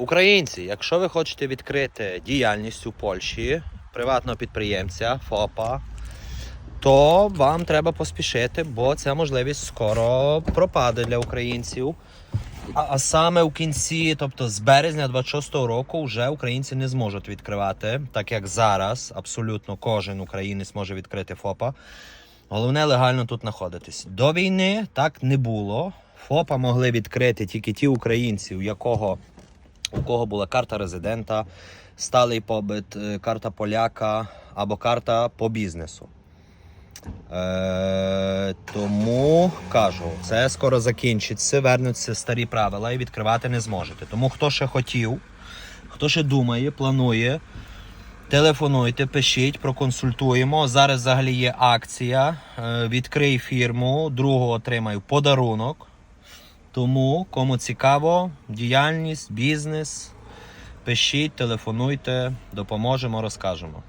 Українці, якщо ви хочете відкрити діяльність у Польщі приватного підприємця ФОПа, то вам треба поспішити, бо ця можливість скоро пропаде для українців. А, а саме у кінці, тобто з березня 26-го року, вже українці не зможуть відкривати, так як зараз абсолютно кожен українець може відкрити ФОПа. Головне легально тут знаходитись. До війни так не було. ФОПа могли відкрити тільки ті українці, у якого у кого була карта резидента, сталий побит, е, карта поляка або карта по бізнесу. Е, тому кажу, це скоро закінчиться, вернуться старі правила і відкривати не зможете. Тому хто ще хотів, хто ще думає, планує, телефонуйте, пишіть, проконсультуємо. Зараз взагалі є акція. Е, відкрий фірму, другого отримаю подарунок. Тому, кому цікаво, діяльність, бізнес, пишіть, телефонуйте, допоможемо, розкажемо.